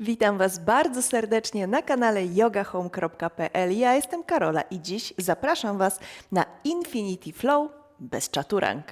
Witam Was bardzo serdecznie na kanale yogahome.pl. Ja jestem Karola i dziś zapraszam Was na Infinity Flow bez czaturang.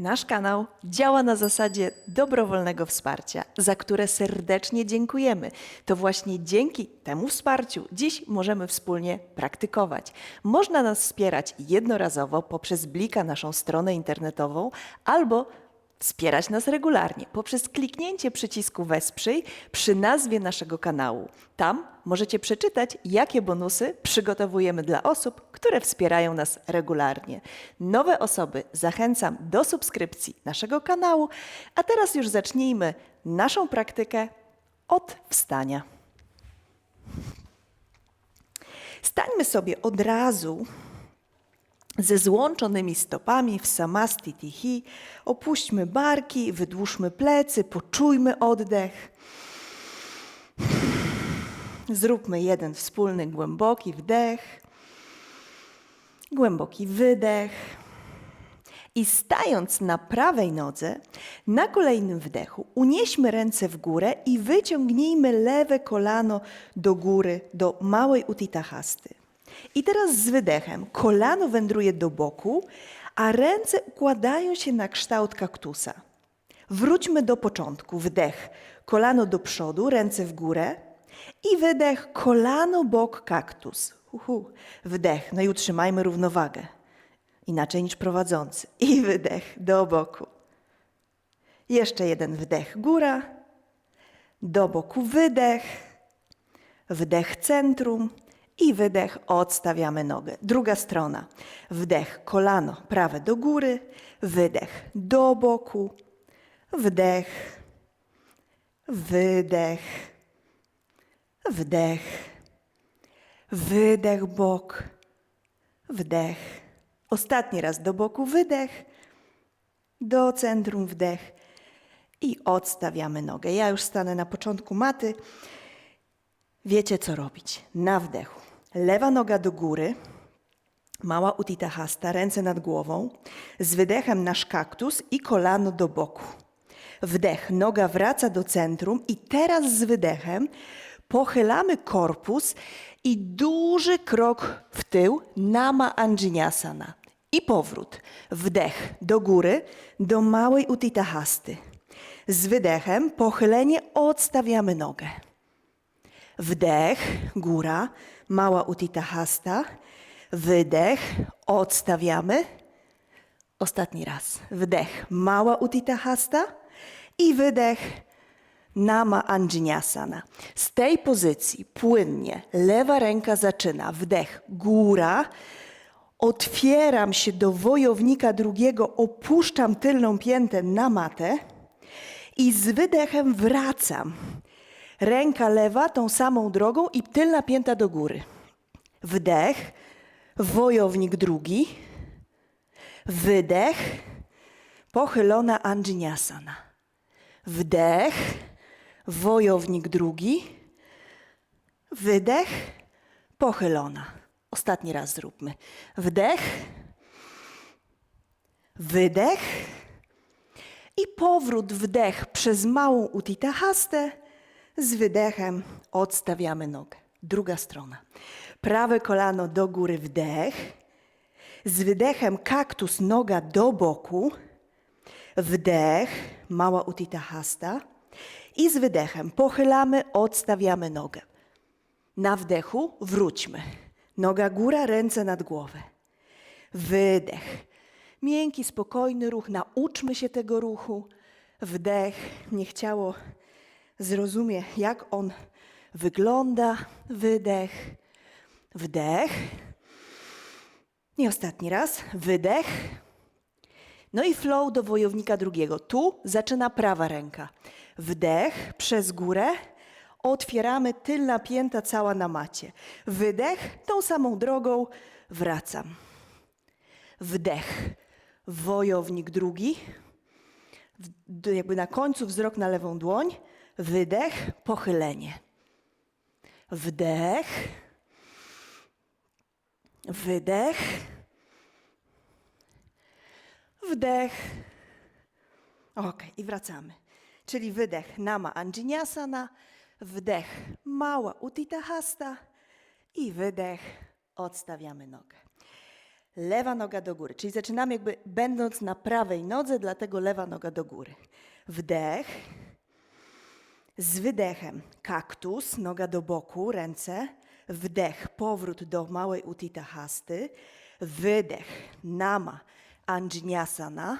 Nasz kanał działa na zasadzie dobrowolnego wsparcia, za które serdecznie dziękujemy. To właśnie dzięki temu wsparciu dziś możemy wspólnie praktykować. Można nas wspierać jednorazowo poprzez Blika, naszą stronę internetową, albo wspierać nas regularnie poprzez kliknięcie przycisku Wesprzyj przy nazwie naszego kanału. Tam możecie przeczytać, jakie bonusy przygotowujemy dla osób, które wspierają nas regularnie. Nowe osoby zachęcam do subskrypcji naszego kanału, a teraz już zacznijmy naszą praktykę od wstania. Stańmy sobie od razu ze złączonymi stopami w samastitihi. Opuśćmy barki, wydłużmy plecy, poczujmy oddech. Zróbmy jeden wspólny głęboki wdech, głęboki wydech. I stając na prawej nodze, na kolejnym wdechu, unieśmy ręce w górę i wyciągnijmy lewe kolano do góry, do małej utitahasty. I teraz z wydechem kolano wędruje do boku, a ręce układają się na kształt kaktusa. Wróćmy do początku. Wdech, kolano do przodu, ręce w górę. I wydech, kolano, bok, kaktus. Uhu. Wdech, no i utrzymajmy równowagę. Inaczej niż prowadzący. I wydech do boku. Jeszcze jeden wdech, góra. Do boku wydech. Wdech centrum i wydech, odstawiamy nogę. Druga strona. Wdech, kolano prawe do góry, wydech do boku, wdech, wydech, wdech, wydech, bok, wdech. Ostatni raz do boku, wydech, do centrum, wdech i odstawiamy nogę. Ja już stanę na początku maty. Wiecie, co robić. Na wdechu. Lewa noga do góry, mała utitahasta, ręce nad głową. Z wydechem nasz kaktus i kolano do boku. Wdech, noga wraca do centrum i teraz z wydechem pochylamy korpus i duży krok w tył, nama anjinasana. I powrót. Wdech do góry, do małej utitahasty. Z wydechem pochylenie odstawiamy nogę. Wdech, góra, mała utitahasta. Wydech, odstawiamy. Ostatni raz. Wdech, mała utitahasta. I wydech, nama anjinasana. Z tej pozycji płynnie lewa ręka zaczyna. Wdech, góra. Otwieram się do wojownika drugiego, opuszczam tylną piętę na matę i z wydechem wracam. Ręka lewa tą samą drogą i tylna pięta do góry. Wdech, wojownik drugi. Wydech, pochylona anjinasana. Wdech, wojownik drugi. Wydech, pochylona. Ostatni raz zróbmy. Wdech, wydech i powrót wdech przez małą utitahastę. Z wydechem odstawiamy nogę. Druga strona. Prawe kolano do góry, wdech. Z wydechem kaktus, noga do boku. Wdech, mała utitahasta. I z wydechem pochylamy, odstawiamy nogę. Na wdechu wróćmy. Noga góra, ręce nad głowę. Wydech. Miękki, spokojny ruch. Nauczmy się tego ruchu. Wdech. Niech ciało zrozumie, jak on wygląda. Wydech, wdech. I ostatni raz, wydech. No i flow do wojownika drugiego. Tu zaczyna prawa ręka. Wdech przez górę. Otwieramy tylna pięta cała na macie. Wydech, tą samą drogą wracam. Wdech, wojownik drugi. Jakby na końcu wzrok na lewą dłoń. Wydech, pochylenie. Wdech. Wydech. Wdech. Ok, i wracamy. Czyli wydech Nama Anjanyasana, wdech Mała Utthita Hasta i wydech odstawiamy nogę. Lewa noga do góry, czyli zaczynamy jakby będąc na prawej nodze, dlatego lewa noga do góry. Wdech. Z wydechem kaktus, noga do boku, ręce. Wdech, powrót do małej Utthita Hasty. Wydech, Nama Anjanyasana.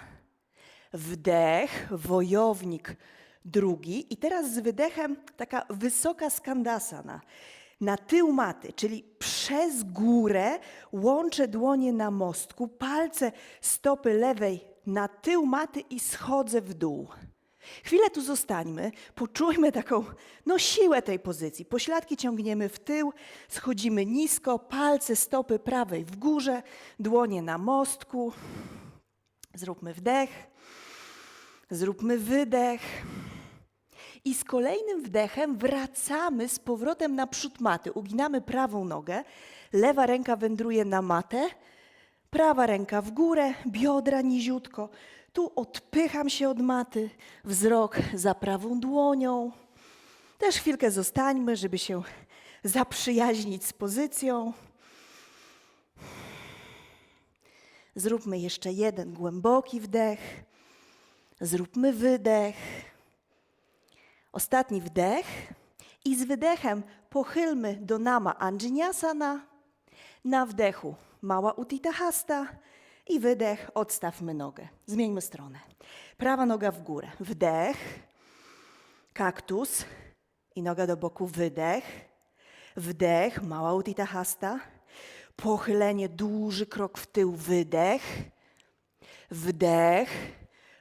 Wdech, wojownik drugi. I teraz z wydechem taka wysoka skandasana. Na tył maty, czyli przez górę łączę dłonie na mostku, palce stopy lewej na tył maty i schodzę w dół. Chwilę tu zostańmy, poczujmy taką no, siłę tej pozycji. Pośladki ciągniemy w tył, schodzimy nisko, palce stopy prawej w górze, dłonie na mostku. Zróbmy wdech, zróbmy wydech. I z kolejnym wdechem wracamy z powrotem na przód maty. Uginamy prawą nogę, lewa ręka wędruje na matę, prawa ręka w górę, biodra niziutko. Tu odpycham się od maty, wzrok za prawą dłonią. Też chwilkę zostańmy, żeby się zaprzyjaźnić z pozycją. Zróbmy jeszcze jeden głęboki wdech. Zróbmy wydech. Ostatni wdech i z wydechem pochylmy do nama Anjanyasana. Na wdechu mała Utthita Hasta i wydech odstawmy nogę. Zmieńmy stronę. Prawa noga w górę. Wdech, kaktus i noga do boku. Wydech, wdech, mała Utthita Hasta. Pochylenie, duży krok w tył. Wydech, wdech,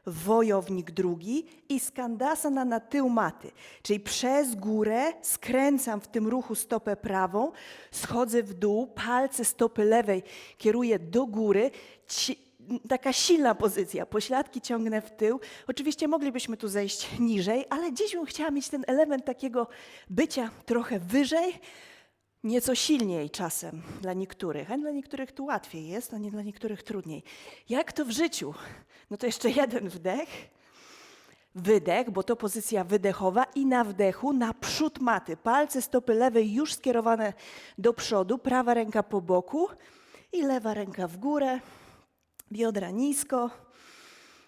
wojownik drugi i skandasana na tył maty. Czyli przez górę skręcam w tym ruchu stopę prawą, schodzę w dół, palce stopy lewej kieruję do góry. Ci, taka silna pozycja, pośladki ciągnę w tył. Oczywiście moglibyśmy tu zejść niżej, ale dziś bym chciała mieć ten element takiego bycia trochę wyżej, Nieco silniej czasem dla niektórych, a dla niektórych tu łatwiej jest, a nie dla niektórych trudniej. Jak to w życiu? No to jeszcze jeden wdech, wydech, bo to pozycja wydechowa i na wdechu naprzód maty. Palce stopy lewej już skierowane do przodu, prawa ręka po boku i lewa ręka w górę, biodra nisko.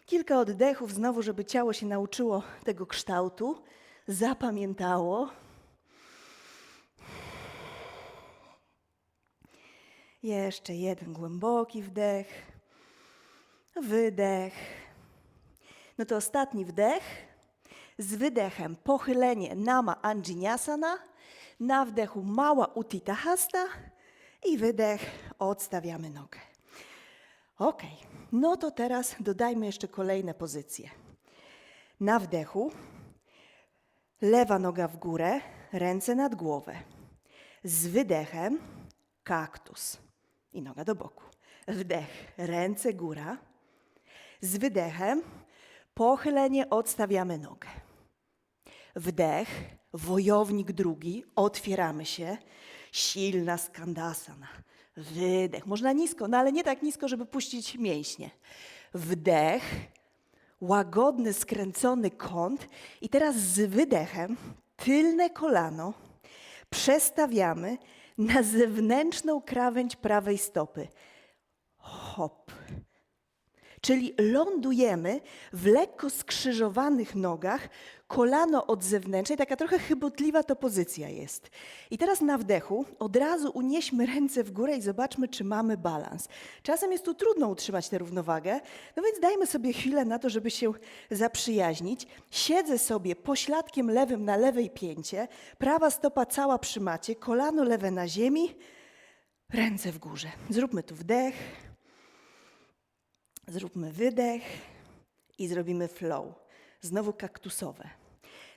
Kilka oddechów znowu, żeby ciało się nauczyło tego kształtu, zapamiętało. Jeszcze jeden głęboki wdech, wydech. No to ostatni wdech. Z wydechem pochylenie Nama Anjanyasana. Na wdechu mała Utthita Hasta i wydech odstawiamy nogę. Ok, no to teraz dodajmy jeszcze kolejne pozycje. Na wdechu lewa noga w górę, ręce nad głowę. Z wydechem kaktus i noga do boku. Wdech, ręce góra. Z wydechem pochylenie odstawiamy nogę. Wdech, wojownik drugi, otwieramy się. Silna skandasana. Wydech, można nisko, no ale nie tak nisko, żeby puścić mięśnie. Wdech, łagodny, skręcony kąt. I teraz z wydechem tylne kolano przestawiamy na zewnętrzną krawędź prawej stopy. Hop. Czyli lądujemy w lekko skrzyżowanych nogach, kolano od zewnętrznej, taka trochę chybotliwa to pozycja jest. I teraz na wdechu od razu unieśmy ręce w górę i zobaczmy, czy mamy balans. Czasem jest tu trudno utrzymać tę równowagę, no więc dajmy sobie chwilę na to, żeby się zaprzyjaźnić. Siedzę sobie pośladkiem lewym na lewej pięcie, prawa stopa cała przy macie, kolano lewe na ziemi, ręce w górze. Zróbmy tu wdech. Zróbmy wydech i zrobimy flow. Znowu kaktusowe.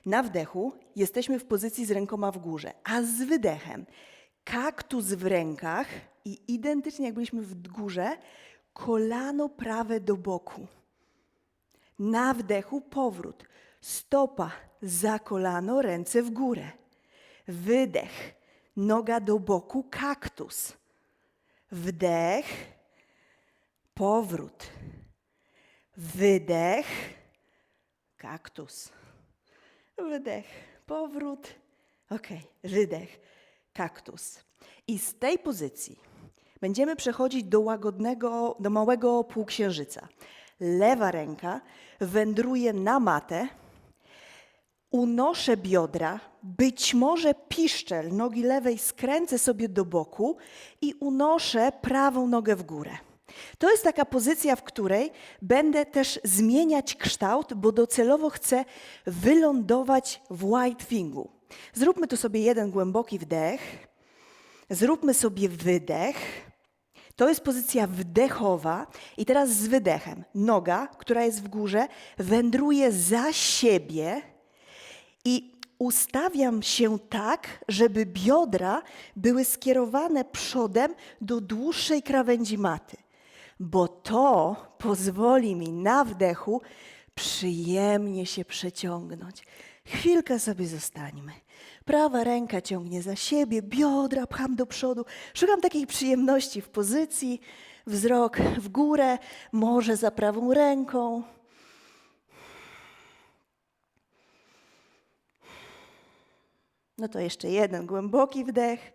Na wdechu jesteśmy w pozycji z rękoma w górze, a z wydechem kaktus w rękach i identycznie jak byliśmy w górze, kolano prawe do boku. Na wdechu powrót. Stopa za kolano, ręce w górę. Wydech. noga do boku, kaktus. Wdech, powrót. Wydech, kaktus. Wydech, powrót. Ok, wydech, kaktus. I z tej pozycji będziemy przechodzić do łagodnego, do małego półksiężyca. Lewa ręka wędruje na matę, unoszę biodra, być może piszczel nogi lewej skręcę sobie do boku i unoszę prawą nogę w górę. To jest taka pozycja, w której będę też zmieniać kształt, bo docelowo chcę wylądować w white fingu. Zróbmy tu sobie jeden głęboki wdech. Zróbmy sobie wydech. To jest pozycja wdechowa. I teraz z wydechem. Noga, która jest w górze, wędruje za siebie i ustawiam się tak, żeby biodra były skierowane przodem do dłuższej krawędzi maty, bo to pozwoli mi na wdechu przyjemnie się przeciągnąć. Chwilkę sobie zostańmy. Prawa ręka ciągnie za siebie, biodra pcham do przodu. Szukam takiej przyjemności w pozycji, wzrok w górę, może za prawą ręką. No to jeszcze jeden głęboki wdech.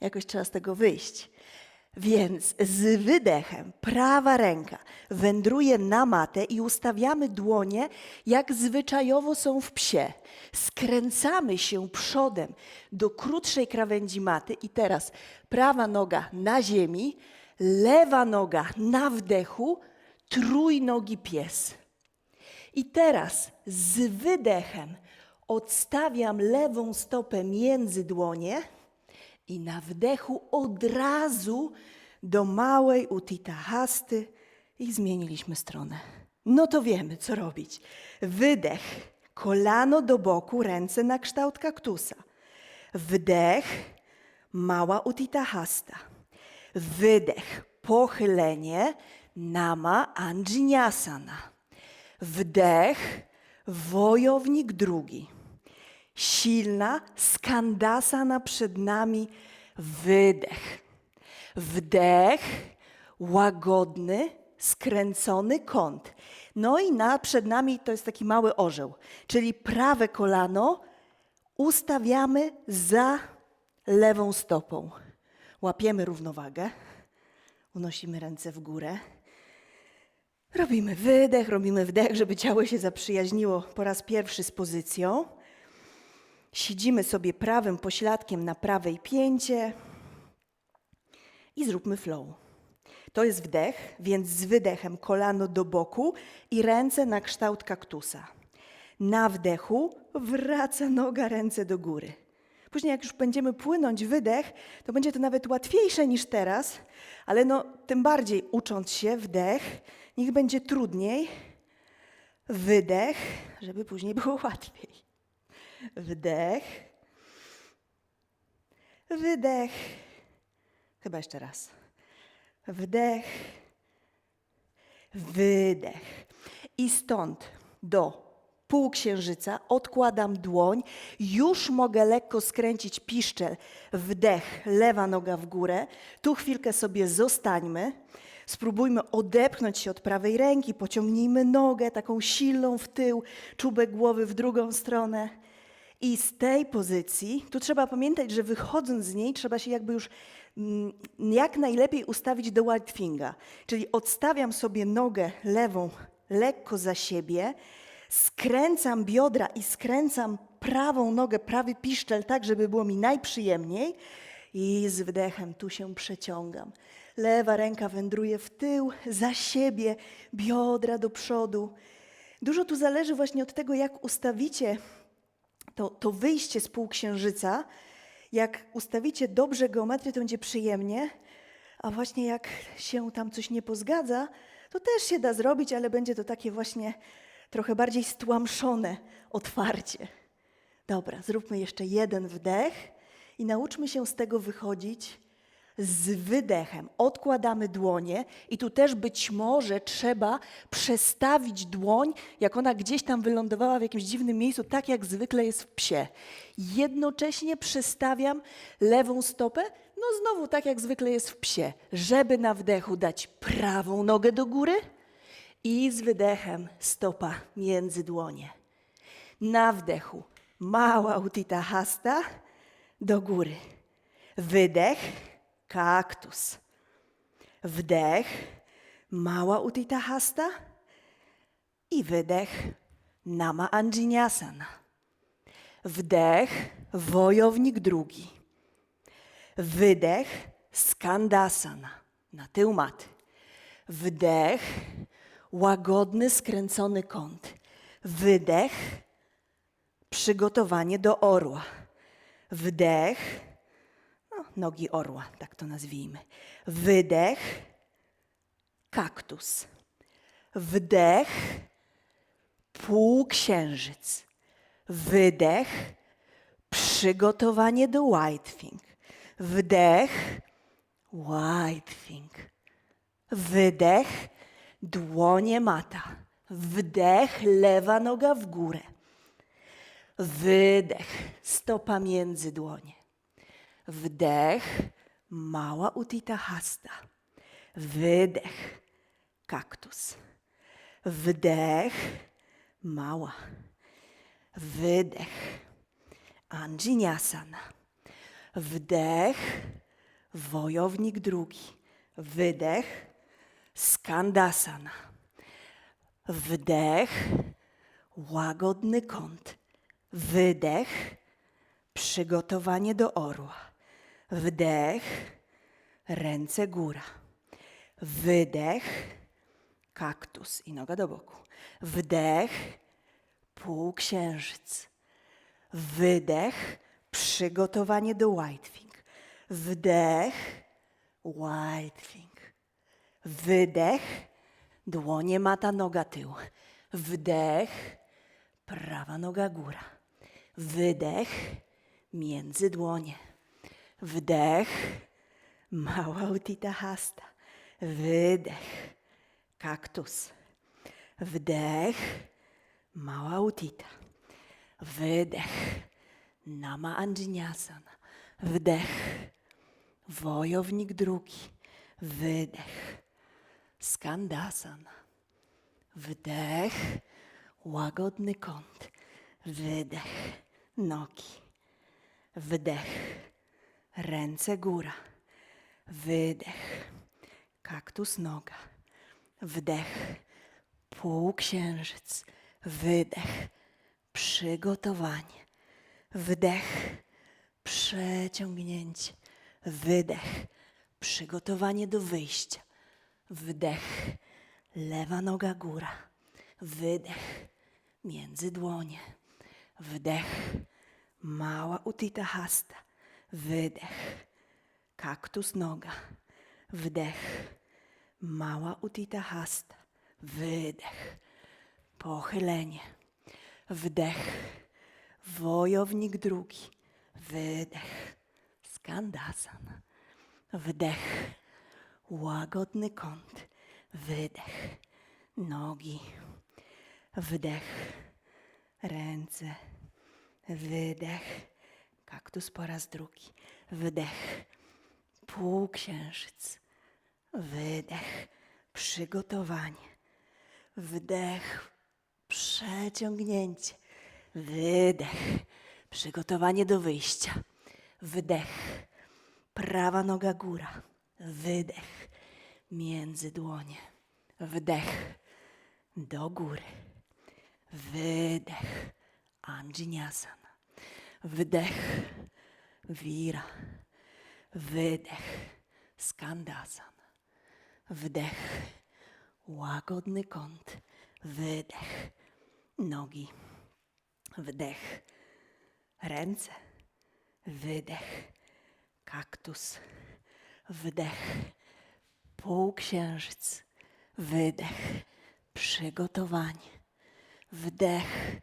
Jakoś trzeba z tego wyjść. Więc z wydechem prawa ręka wędruje na matę i ustawiamy dłonie, jak zwyczajowo są w psie. Skręcamy się przodem do krótszej krawędzi maty i teraz prawa noga na ziemi, lewa noga na wdechu, trójnogi pies. I teraz z wydechem odstawiam lewą stopę między dłonie i na wdechu od razu do małej utita hasty i zmieniliśmy stronę. No to wiemy, co robić. Wydech, kolano do boku, ręce na kształt kaktusa. Wdech, mała utita hasta. Wydech, pochylenie, nama anjinasana. Wdech, wojownik drugi. Silna skandasana przed nami, wydech. Wdech, łagodny, skręcony kąt. No i na, przed nami to jest taki mały orzeł, czyli prawe kolano ustawiamy za lewą stopą. Łapiemy równowagę, unosimy ręce w górę. Robimy wydech, robimy wdech, żeby ciało się zaprzyjaźniło po raz pierwszy z pozycją. Siedzimy sobie prawym pośladkiem na prawej pięcie i zróbmy flow. To jest wdech, więc z wydechem kolano do boku i ręce na kształt kaktusa. Na wdechu wraca noga, ręce do góry. Później, jak już będziemy płynąć wydech, to będzie to nawet łatwiejsze niż teraz, ale no, tym bardziej ucząc się wdech, niech będzie trudniej. Wydech, żeby później było łatwiej. Wdech. Wydech. Chyba jeszcze raz. Wdech. Wydech. I stąd do półksiężyca odkładam dłoń. Już mogę lekko skręcić piszczel. Wdech, lewa noga w górę. Tu chwilkę sobie zostańmy. Spróbujmy odepchnąć się od prawej ręki, pociągnijmy nogę taką silną w tył, czubek głowy w drugą stronę. I z tej pozycji, tu trzeba pamiętać, że wychodząc z niej, trzeba się jakby już mm, jak najlepiej ustawić do whitefinga. Czyli odstawiam sobie nogę lewą lekko za siebie, skręcam biodra i skręcam prawą nogę, prawy piszczel tak, żeby było mi najprzyjemniej. I z wdechem tu się przeciągam. Lewa ręka wędruje w tył, za siebie, biodra do przodu. Dużo tu zależy właśnie od tego, jak ustawicie to, to wyjście z półksiężyca, jak ustawicie dobrze geometrię, to będzie przyjemnie, a właśnie jak się tam coś nie pozgadza, to też się da zrobić, ale będzie to takie właśnie trochę bardziej stłamszone otwarcie. Dobra, zróbmy jeszcze jeden wdech i nauczmy się z tego wychodzić z wydechem odkładamy dłonie i tu też być może trzeba przestawić dłoń, jak ona gdzieś tam wylądowała w jakimś dziwnym miejscu, tak jak zwykle jest w psie. Jednocześnie przestawiam lewą stopę, no znowu tak jak zwykle jest w psie, żeby na wdechu dać prawą nogę do góry i z wydechem stopa między dłonie. Na wdechu mała utita hasta do góry. Wydech, kaktus. Wdech, mała utita hasta i wydech, nama anjiniasana. Wdech, wojownik drugi. Wydech, skandasana, na tył maty. Wdech, łagodny, skręcony kąt. Wydech, przygotowanie do orła. Wdech, nogi orła, tak to nazwijmy. Wydech, kaktus. Wdech, półksiężyc. Wydech, przygotowanie do whitefing. Wdech, whitefing. Wydech, dłonie mata. Wdech, lewa noga w górę. Wydech, stopa między dłonie. Wdech, mała utita hasta. Wydech, kaktus. Wdech, mała. Wydech, anjiniasana. Wdech, wojownik drugi. Wydech, skandasana. Wdech, łagodny kąt. Wydech, przygotowanie do orła. Wdech, ręce góra. Wydech, kaktus i noga do boku. Wdech, półksiężyc. Wydech, przygotowanie do whitefing. Wdech, whitefing. Wydech, dłonie mata, noga tył. Wdech, prawa noga góra. Wydech, między dłonie. Wdech, mała utita hasta. Wydech, kaktus. Wdech, mała utita. Wydech, nama anjiniasana. Wdech, wojownik drugi. Wydech, skandasana. Wdech, łagodny kąt. Wydech, nogi. Wdech, ręce góra. Wydech, kaktus noga. Wdech, półksiężyc. Wydech, przygotowanie. Wdech, przeciągnięcie. Wydech, przygotowanie do wyjścia. Wdech, lewa noga góra. Wydech, między dłonie. Wdech, mała utita hasta. Wydech, kaktus noga. Wdech, mała utita hasta. Wydech, pochylenie. Wdech, wojownik drugi. Wydech, skandasana. Wdech, łagodny kąt. Wydech, nogi. Wdech, ręce. Wydech, kaktus po raz drugi. Wdech, półksiężyc. Wydech, przygotowanie. Wdech, przeciągnięcie. Wydech, przygotowanie do wyjścia. Wdech, prawa noga góra. Wydech, między dłonie. Wdech, do góry. Wydech, anjiniasana. Wdech, vira. Wydech, skandasana. Wdech, łagodny kąt. Wydech, nogi. Wdech, ręce. Wydech, kaktus. Wdech, półksiężyc. Wydech, przygotowanie. Wdech,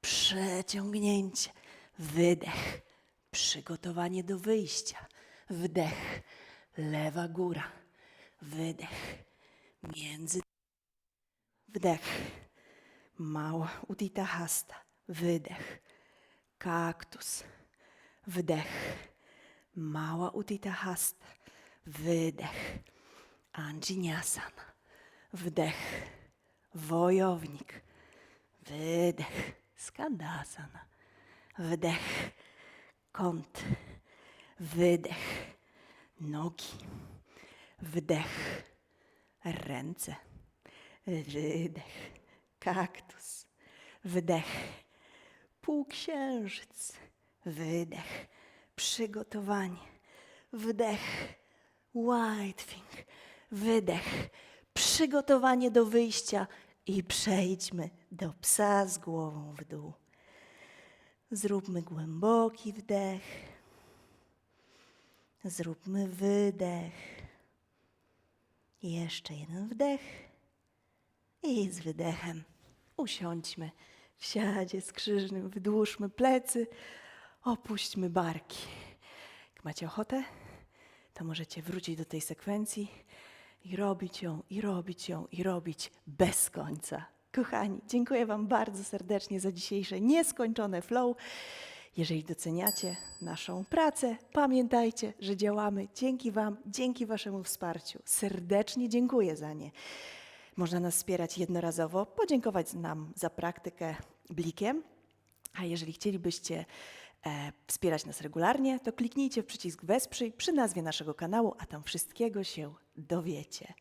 przeciągnięcie. Wydech, przygotowanie do wyjścia. Wdech, lewa góra, wydech, między, wdech, mała udita hasta, wydech, kaktus, wdech, mała udita hasta, wydech, anjiniasana, wdech, wojownik, wydech, skandasana, wdech, kąt, wydech, nogi, wdech, ręce, wydech, kaktus, wdech, półksiężyc, wydech, przygotowanie, wdech, whitefing, wydech, przygotowanie do wyjścia i przejdźmy do psa z głową w dół. Zróbmy głęboki wdech. Zróbmy wydech. Jeszcze jeden wdech. I z wydechem usiądźmy w siadzie skrzyżnym, wydłużmy plecy, opuśćmy barki. Jak macie ochotę, to możecie wrócić do tej sekwencji i robić ją, i robić ją, i robić bez końca. Kochani, dziękuję Wam bardzo serdecznie za dzisiejsze nieskończone flow. Jeżeli doceniacie naszą pracę, pamiętajcie, że działamy dzięki Wam, dzięki Waszemu wsparciu. Serdecznie dziękuję za nie. Można nas wspierać jednorazowo, podziękować nam za praktykę blikiem. A jeżeli chcielibyście e, wspierać nas regularnie, to kliknijcie w przycisk Wesprzyj przy nazwie naszego kanału, a tam wszystkiego się dowiecie.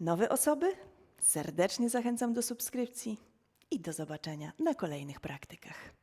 Nowe osoby? Serdecznie zachęcam do subskrypcji i do zobaczenia na kolejnych praktykach.